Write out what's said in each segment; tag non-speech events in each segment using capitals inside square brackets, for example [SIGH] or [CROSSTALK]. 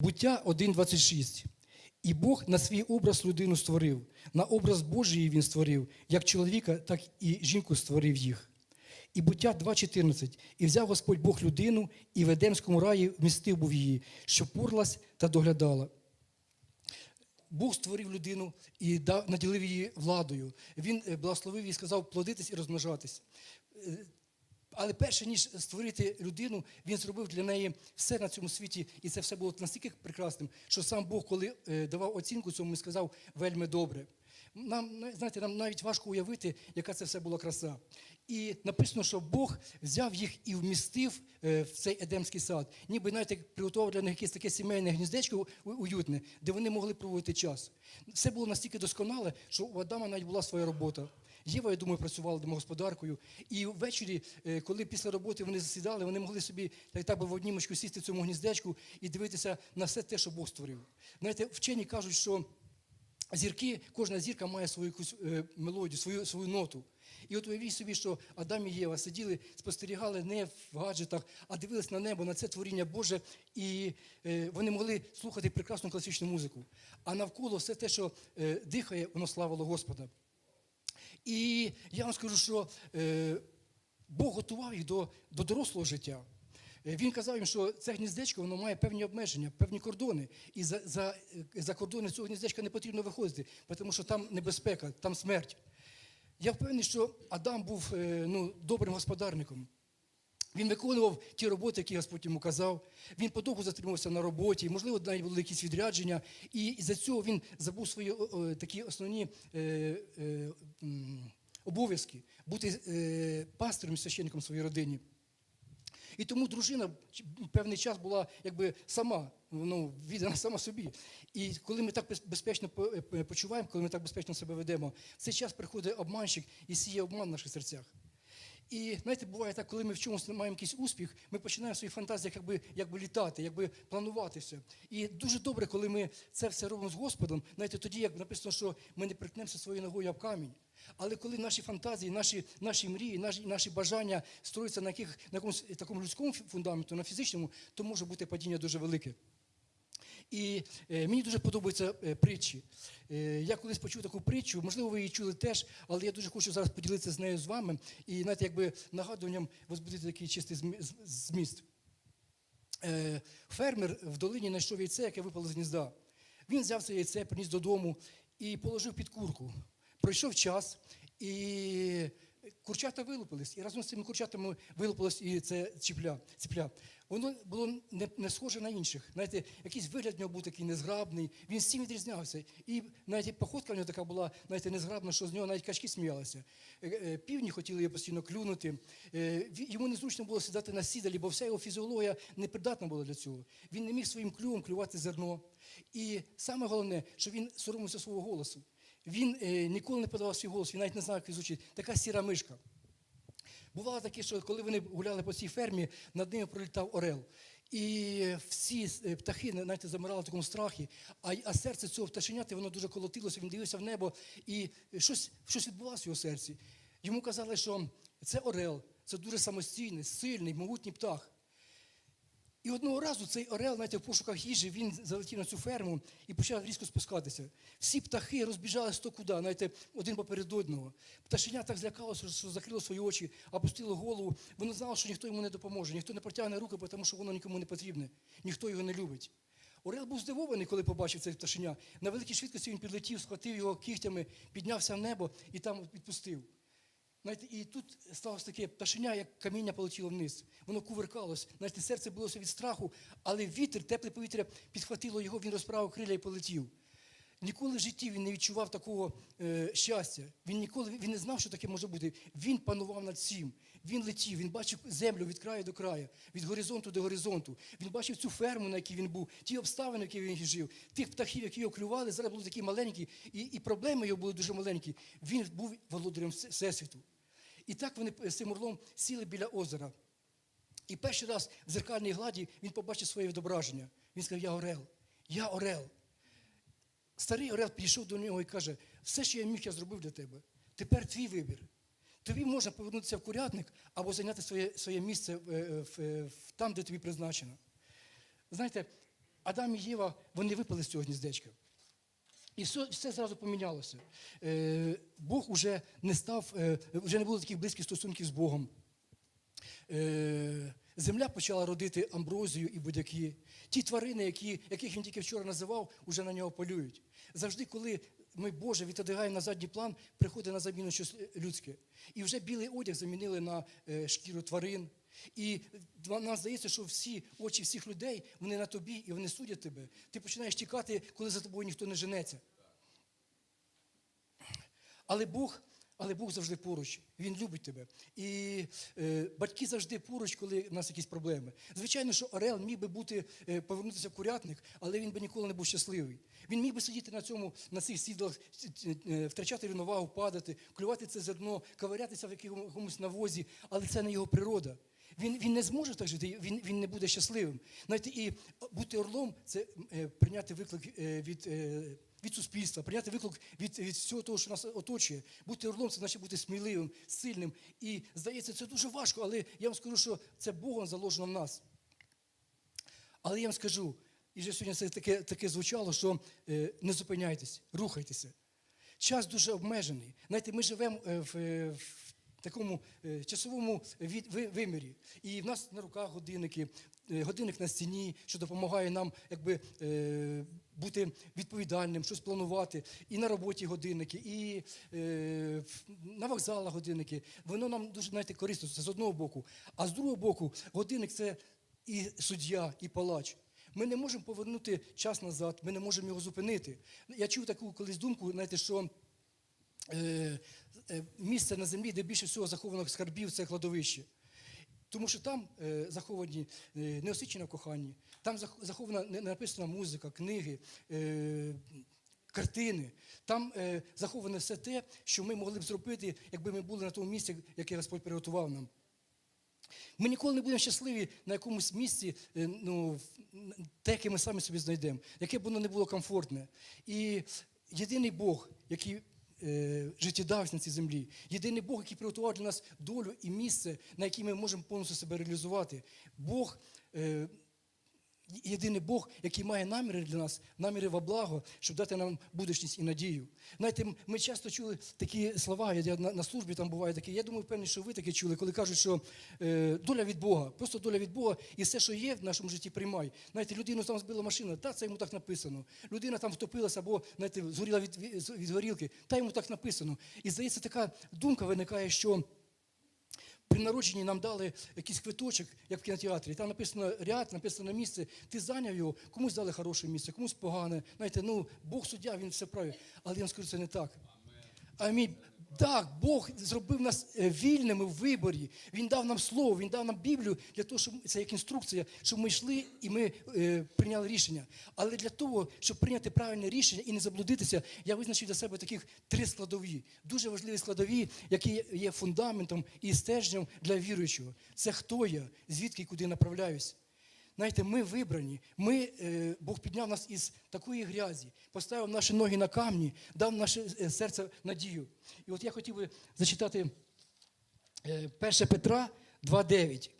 Буття 1.26. І Бог на свій образ людину створив, на образ Божий він створив, як чоловіка, так і жінку створив їх. І буття 2.14. І взяв Господь Бог людину, і в Едемському раї вмістив був її, що порлась та доглядала. Бог створив людину і наділив її владою. Він е, благословив їй і сказав плодитись і розмножатись. Але перше, ніж створити людину, він зробив для неї все на цьому світі, і це все було настільки прекрасним, що сам Бог, коли е, давав оцінку цьому, сказав вельми добре. Нам знаєте, нам навіть важко уявити, яка це все була краса. І написано, що Бог взяв їх і вмістив е, в цей Едемський сад, ніби знаєте, приготував для них якесь таке сімейне гніздечко уютне, де вони могли проводити час. Все було настільки досконале, що у Адама навіть була своя робота. Єва, я думаю, працювала домогосподаркою. І ввечері, е, коли після роботи вони засідали, вони могли собі так, так би в однімочку сісти в цьому гніздечку і дивитися на все те, що Бог створив. Знаєте, вчені кажуть, що зірки, кожна зірка має свою якусь е, мелодію, свою, свою ноту. І от уявіть собі, що Адам і Єва сиділи, спостерігали не в гаджетах, а дивились на небо, на це творіння Боже, і е, вони могли слухати прекрасну класичну музику. А навколо все те, що дихає, воно славило Господа. І я вам скажу, що е, Бог готував їх до, до дорослого життя. Е, Він казав їм, що це гніздечко воно має певні обмеження, певні кордони. І за, за, е, за кордони цього гніздечка не потрібно виходити, тому що там небезпека, там смерть. Я впевнений, що Адам був ну, добрим господарником. Він виконував ті роботи, які Господь йому казав. Він подовго затримувався на роботі, можливо, навіть були якісь відрядження. І за цього він забув свої такі основні е, е, обов'язки бути е, пастором і священником своїй родині. І тому дружина певний час була якби сама, ну, віддана сама собі. І коли ми так безпечно е, почуваємо, коли ми так безпечно себе ведемо, в цей час приходить обманщик і сіє обман в наших серцях. І знаєте, буває так, коли ми в чомусь маємо якийсь успіх, ми починаємо в своїх фантазіях якби, якби літати, якби планувати все. І дуже добре, коли ми це все робимо з Господом, знаєте, тоді як написано, що ми не прикнемося своєю ногою об камінь. Але коли наші фантазії, наші, наші мрії, наші, наші бажання строються на, яких, на якомусь такому людському фундаменту, на фізичному, то може бути падіння дуже велике. І е, мені дуже подобаються е, притчі. Е, я колись почув таку притчу, можливо, ви її чули теж, але я дуже хочу зараз поділитися з нею з вами і знаєте, якби нагадуванням возбудити такий чистий зміст. Фермер в долині знайшов яйце, яке випало з гнізда. Він взяв це яйце, приніс додому і положив під курку. Пройшов час, і курчата вилупились, і разом з цими курчатами вилупилось і це чіпля. ціпля. Воно було не, не схоже на інших. Знаєте, якийсь вигляд в нього був такий незграбний, він всім відрізнявся. І навіть походка в нього така була, знаєте, незграбна, що з нього навіть качки сміялися. Е, е, Півні хотіли його постійно клюнути. Е, Йому незручно було сідати на сідалі, бо вся його фізіологія непридатна була для цього. Він не міг своїм клювом клювати зерно. І саме головне, що він соромився свого голосу. Він е, ніколи не подавав свій голос, він навіть не знав, як він звучить. Така сіра мишка. Бувало таке, що коли вони гуляли по цій фермі, над ними пролітав орел. І всі е, птахи знаєте, замирали в такому страхі, а, а серце цього пташеняти воно дуже колотилося, він дивився в небо, і щось, щось відбувалося в його серці. Йому казали, що це орел, це дуже самостійний, сильний, могутній птах. І одного разу цей орел, знаєте, в пошуках їжі, він залетів на цю ферму і почав різко спускатися. Всі птахи розбіжались то куди, знаєте, один поперед одного. Пташеня так злякалося, що закрило свої очі, опустило голову. Воно знало, що ніхто йому не допоможе, ніхто не протягне руки, тому що воно нікому не потрібне, ніхто його не любить. Орел був здивований, коли побачив це пташеня. На великій швидкості він підлетів, схватив його кігтями, піднявся в небо і там відпустив. Знаєте, і тут сталося таке пташеня, як каміння полетіло вниз. Воно кувиркалось. Знаєте, серце билося від страху, але вітер, тепле повітря підхватило його, він розправив криля і полетів. Ніколи в житті він не відчував такого е, щастя. Він ніколи він не знав, що таке може бути. Він панував над всім. Він летів, він бачив землю від краю до краю, від горизонту до горизонту. Він бачив цю ферму, на якій він був, ті обставини, яких він жив, тих птахів, які його клювали, зараз були такі маленькі, і, і проблеми його були дуже маленькі. Він був володарем Всесвіту. І так вони з цим орлом сіли біля озера. І перший раз в зеркальній гладі він побачив своє відображення. Він сказав: Я Орел, я Орел. Старий Орел підійшов до нього і каже: все, що я міг, я зробив для тебе. Тепер твій вибір. Тобі можна повернутися в курятник або зайняти своє, своє місце е, в, е, в- там, де тобі призначено. Знаєте, Адам і Єва вони випали з цього гніздечка. І все, все зразу помінялося. Е, Бог уже не став, е, вже не було таких близьких стосунків з Богом. Е, Земля почала родити амброзію і будяки. Ті тварини, які, яких він тільки вчора називав, уже на нього полюють. Завжди, коли ми Боже відодвигаємо на задній план, приходить на заміну щось людське. І вже білий одяг замінили на е, шкіру тварин. І нам здається, що всі очі всіх людей вони на тобі і вони судять тебе. Ти починаєш тікати, коли за тобою ніхто не женеться. Але Бог, але Бог завжди поруч. Він любить тебе. І е, батьки завжди поруч, коли в нас якісь проблеми. Звичайно, що Орел міг би бути, е, повернутися в курятник, але він би ніколи не був щасливий. Він міг би сидіти на цьому, на цих сідлах, е, втрачати рівновагу, падати, клювати це зерно, ковирятися в якомусь навозі, але це не його природа. Він, він не зможе так жити, він, він не буде щасливим. Знаєте, і бути орлом це е, прийняти виклик е, від, е, від суспільства, прийняти виклик від, від всього того, що нас оточує. Бути орлом це значить бути сміливим, сильним. І здається, це дуже важко, але я вам скажу, що це Богом заложено в нас. Але я вам скажу, і вже сьогодні це таке, таке звучало, що не зупиняйтесь, рухайтеся. Час дуже обмежений. Знаєте, ми живемо в, в такому е, часовому вимірі. І в нас на руках годинники, е, годинник на стіні, що допомагає нам якби, е, бути відповідальним, щось планувати. І на роботі годинники, і на вокзалах годинники. Воно нам дуже знаєте, корисно це з одного боку. А з другого боку, годинник це і суддя, і палач. Ми не можемо повернути час назад, ми не можемо його зупинити. Я чув таку колись думку, знаєте, що місце на землі, де більше всього заховано скарбів, це кладовище. Тому що там е, заховані е, неосвічене кохання, там захована написана музика, книги, е, картини. Там е, заховане все те, що ми могли б зробити, якби ми були на тому місці, яке Господь приготував нам. Ми ніколи не будемо щасливі на якомусь місці, е, ну, те, яке ми самі собі знайдемо, яке б воно не було комфортне. І єдиний Бог, який е, на цій землі, єдиний Бог, який приготував для нас долю і місце, на якій ми можемо повністю себе реалізувати. Бог. Е, Єдиний Бог, який має наміри для нас, наміри во благо, щоб дати нам будучність і надію. Знаєте, ми часто чули такі слова, я на, на службі там буває такі. Я думаю, певний, що ви таке чули, коли кажуть, що е, доля від Бога, просто доля від Бога, і все, що є в нашому житті, приймай. Знаєте, людину там збила машина, та це йому так написано. Людина там втопилася або знаєте, згоріла від, від, від горілки, та йому так написано. І здається, така думка виникає, що. При народженні нам дали якийсь квиточок, як в кінотеатрі. Там написано ряд, написано місце. Ти зайняв його, комусь дали хороше місце, комусь погане. Знаєте, ну Бог суддя, він все править. Але я вам скажу, це не так. Амінь. Так, Бог зробив нас е, вільними в виборі. Він дав нам слово, Він дав нам Біблію для того, щоб це як інструкція, щоб ми йшли і ми е, прийняли рішення. Але для того, щоб прийняти правильне рішення і не заблудитися, я визначив для себе таких три складові, дуже важливі складові, які є фундаментом і стержнем для віруючого. Це хто я, звідки і куди направляюсь. Знаєте, ми вибрані. Ми, е, Бог підняв нас із такої грязі, поставив наші ноги на камні, дав наше е, серце надію. І от я хотів би зачитати е, 1 Петра 2,9.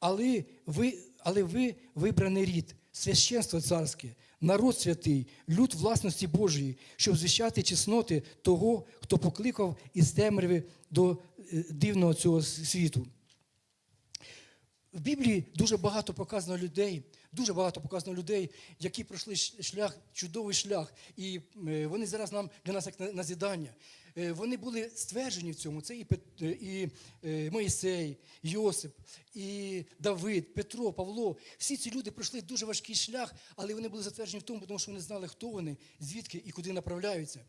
Але ви, але ви вибраний рід, священство царське, народ святий, люд власності Божої, щоб звіщати чесноти того, хто покликав із темряви до е, дивного цього світу. В Біблії дуже багато показано людей, дуже багато показано людей, які пройшли шлях, чудовий шлях. І е, вони зараз нам для нас як на- назідання. Е, Вони були стверджені в цьому. Це і, Пет- е, і Моїсей, Йосип, і Давид, Петро, Павло. Всі ці люди пройшли дуже важкий шлях, але вони були затверджені в тому, тому що вони знали, хто вони, звідки і куди направляються.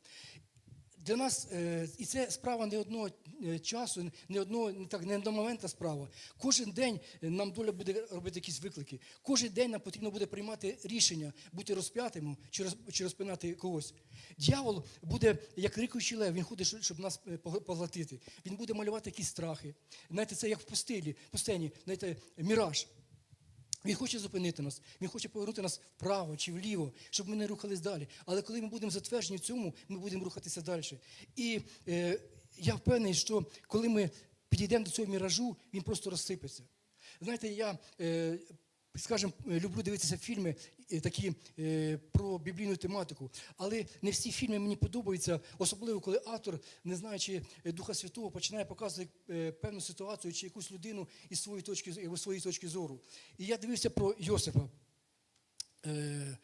Для нас е, і це справа не одного е, часу, не одного не так, не одномоментна справа. Кожен день е, нам доля буде робити якісь виклики. Кожен день нам потрібно буде приймати рішення, бути розп'ятим чи, розпинати когось. Дьявол буде як рикуючий лев, він ходить, щоб- нас пог- поглотити. Він буде малювати якісь страхи. Знаєте, це як в пустелі, пустені, знаєте, міраж. Він хоче зупинити нас, він хоче повернути нас вправо чи вліво, щоб ми не рухались далі. Але коли ми будемо затверджені в цьому, ми будемо рухатися далі. І е, я впевнений, що коли ми підійдемо до цього міражу, він просто розсипеться. Знаєте, я, е, скажімо, люблю дивитися фільми, такі е, про біблійну тематику. Але не всі фільми мені подобаються, особливо коли автор, не знаючи е, Духа Святого, починає показувати е, певну ситуацію чи якусь людину із своєї точки, своєї точки зору. І я дивився про Йосипа. Е,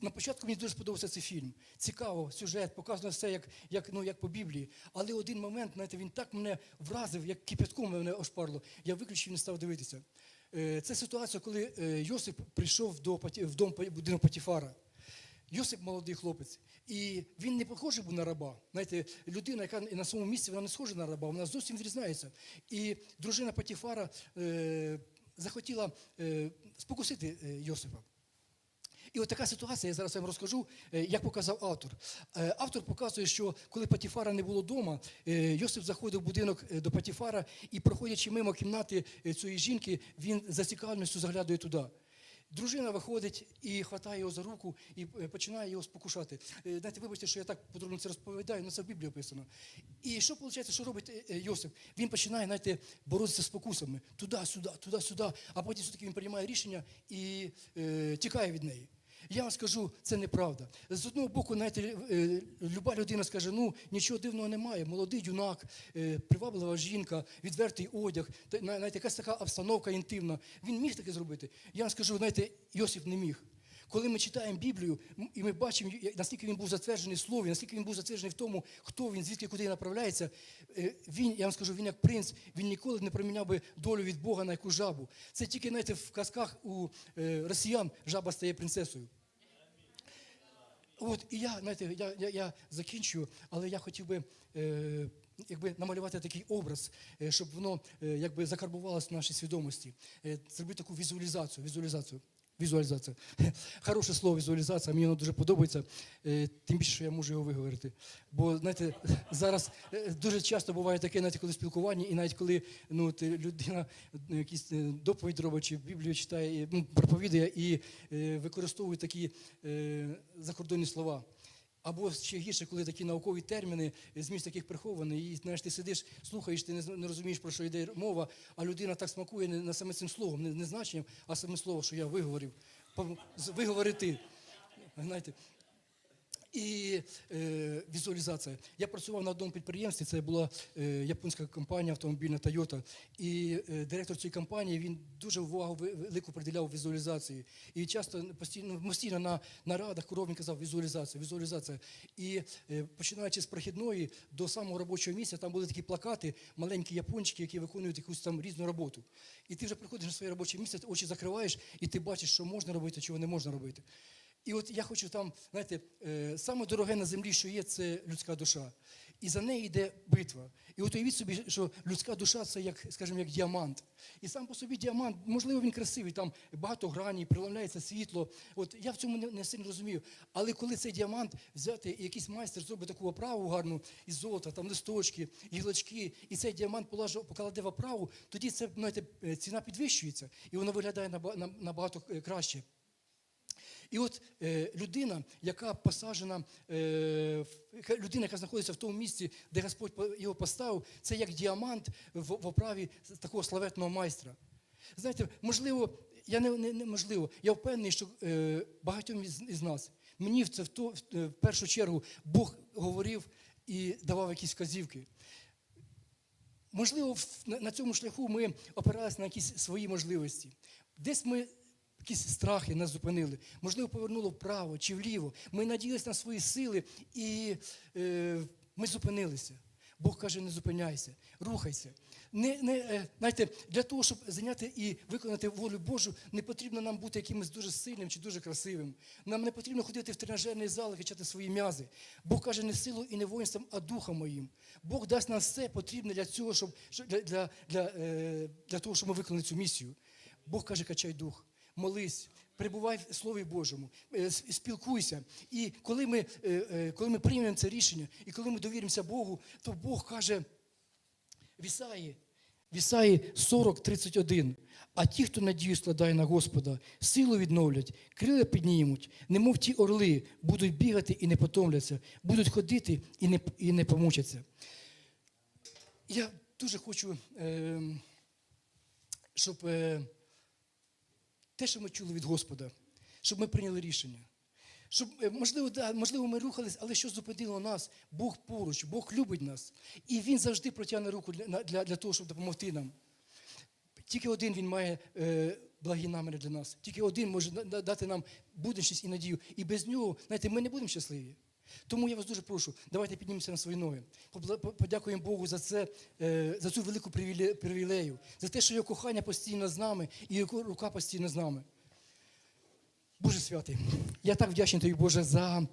на початку мені дуже сподобався цей фільм. Цікаво, сюжет, показано все як, як, ну, як по Біблії. Але один момент, знаєте, він так мене вразив, як кипятком мене ошпарло. Я виключив і не став дивитися. Е, Це ситуація, коли е, Йосип прийшов до, в дом будинок Патіфара. Йосип молодий хлопець. І він не похожий був на раба. Знаєте, людина, яка на своєму місці, вона не схожа на раба, вона зовсім відрізняється. І дружина Патіфара е, захотіла спокусити Йосипа. І от така ситуація, я зараз вам розкажу, е, як показав автор. Е, Автор показує, що коли Патіфара не було вдома, Йосип заходив в будинок е, до Патіфара і, проходячи мимо кімнати е, цієї жінки, він за цікавістю заглядує туди. Дружина виходить і хватає його за руку і е, починає його спокушати. Е, Знаєте, вибачте, що я так подробно це розповідаю, але це в Біблії описано. І що виходить, що робить е, е, Йосип? Він починає, знаєте, боротися з спокусами. Туди-сюди, туди-сюди, а потім все-таки він приймає рішення і е, тікає від неї. Я вам скажу, це неправда. З одного боку, знаєте, е, люба людина скаже, ну нічого дивного немає. Молодий юнак, е, приваблива жінка, відвертий одяг, знаєте, якась така обстановка інтимна. Він міг таке зробити. Я вам скажу, знаєте, Йосип не міг. Коли ми читаємо Біблію, і ми бачимо, наскільки він був затверджений в слові, наскільки він був затверджений в тому, хто він, звідки куди направляється, е, він, я вам скажу, він як принц, він ніколи не проміняв би долю від Бога на якусь жабу. Це тільки, знаєте, в казках у е, росіян жаба стає принцесою. От, і я, знаєте, я, я, я закінчую, але я хотів би е, якби намалювати такий образ, е, щоб воно якби закарбувалося в нашій свідомості. Зробити таку візуалізацію. Візуалізацію. Візуалізація. [LAUGHS] Хороше слово візуалізація, мені воно дуже подобається, е, тим більше, що я можу його виговорити. Бо, знаєте, зараз е, дуже часто буває таке, навіть коли спілкування, і навіть коли ну, от, е, людина е, якісь доповідь робить, чи Біблію читає, ну, проповідає і використовує такі закордонні слова. Або ще гірше, коли такі наукові терміни, зміст таких прихований, і знаєш, ти сидиш, слухаєш, ти не, розумієш, про що йде мова, а людина так смакує не, саме цим словом, не, не значенням, а саме слово, що я виговорив. Виговорити. Знаєте, і е, візуалізація. Я працював на одному підприємстві, це була е, японська компанія автомобільна Toyota. І е, директор цієї компанії він дуже увагу велику приділяв візуалізації. І часто постійно, постійно на нарадах корові він казав візуалізація, візуалізація. І е, починаючи з прохідної до самого робочого місця, там були такі плакати, маленькі япончики, які виконують якусь там різну роботу. І ти вже приходиш на своє робоче місце, ти очі закриваєш, і ти бачиш, що можна робити, чого не можна робити. І от я хочу там, знаєте, е, саме дороге на землі, що є, це людська душа. І за неї йде битва. І от уявіть собі, що людська душа це як, скажімо, як діамант. І сам по собі діамант, можливо, він красивий, там багато грані, приламляється світло. От я в цьому не, не сильно розумію. Але коли цей діамант взяти, і якийсь майстер зробить таку оправу гарну із золота, там листочки, гілочки, і цей діамант покладе в оправу, тоді це знаєте, е, ціна підвищується, і воно виглядає наба- на- набагато е, краще. І от е, людина, яка посаджена, е, людина, яка знаходиться в тому місці, де Господь його поставив, це як діамант в, в оправі такого славетного майстра. Знаєте, можливо, я не, не, не можливо, я впевнений, що е, багатьом із, із нас, мені в це в, то, в, е, першу чергу Бог говорив і давав якісь вказівки. Можливо, на цьому шляху ми опиралися на якісь свої можливості. Десь ми якісь страхи нас зупинили, можливо, повернуло вправо чи вліво. Ми надіялися на свої сили і е, ми зупинилися. Бог каже, не зупиняйся, рухайся. Не, не, е, знаєте, для того, щоб зайняти і виконати волю Божу, не потрібно нам бути якимось дуже сильним чи дуже красивим. Нам не потрібно ходити в тренажерний зал і качати свої м'язи. Бог каже, не силу і не воїнством, а духом моїм. Бог дасть нам все потрібне для цього, щоб- для, для, для, е, для того, щоб ми виконали цю місію. Бог каже, качай дух, молись. Перебувай в Слові Божому, е, спілкуйся. І коли ми, е, е, коли ми приймемо це рішення, і коли ми довіримося Богу, то Бог каже в Ісаї, в Ісаї 40, 31. А ті, хто надію складає на Господа, силу відновлять, крила піднімуть, немов ті орли, будуть бігати і не потомляться, будуть ходити і не, і не помучаться. Я дуже хочу, е, щоб те, що ми чули від Господа, щоб ми прийняли рішення. Щоб, е, можливо, да, можливо, ми рухались, але що зупинило нас? Бог поруч, Бог любить нас. І Він завжди протягне руку для, для, для того, щоб допомогти нам. Тільки один він має е, благі наміри для нас. Тільки один може дати нам будучість і надію. І без нього, знаєте, ми не будемо щасливі. Тому я вас дуже прошу, давайте піднімемося на свої ноги. Подякуємо Богу за це, е, за цю велику привілею, за те, що його кохання постійно з нами і його рука постійно з нами. Боже святий, я так вдячний тобі, Боже, за,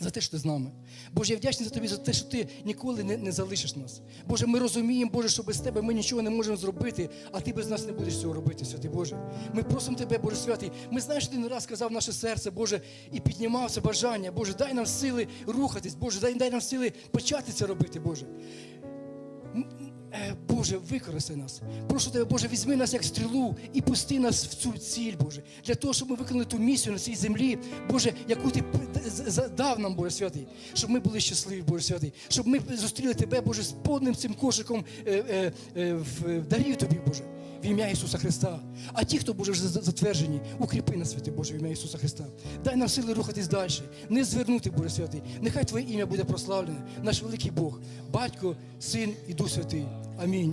за те, що ти з нами. Боже, я вдячний за тобі за те, що ти ніколи не, не залишиш нас. Боже, ми розуміємо, Боже, що без тебе ми нічого не можемо зробити, а ти без нас не будеш цього робити, святий Боже. Ми просимо тебе, Боже святий. Ми знаєш, що ти не раз сказав наше серце, Боже, і піднімав це бажання. Боже, дай нам сили рухатись, Боже, дай, дай нам сили почати це робити, Боже. Е, Боже, використай нас. Прошу тебе, Боже, візьми нас як стрілу і пусти нас в цю ціль, Боже, для того, щоб ми виконали ту місію на цій землі, Боже, яку ти дав нам, Боже святий, щоб ми були щасливі, Боже святий, щоб ми зустріли тебе, Боже, з повним цим кошиком е, е, в дарів тобі, Боже, в ім'я Ісуса Христа. А ті, хто Боже вже затверджені, укріпи нас, святий Боже, в ім'я Ісуса Христа. Дай нам сили рухатись далі, не звернути, Боже святий. Нехай Твоє ім'я буде прославлене, наш великий Бог, Батько, Син і Дух Святий. Амінь.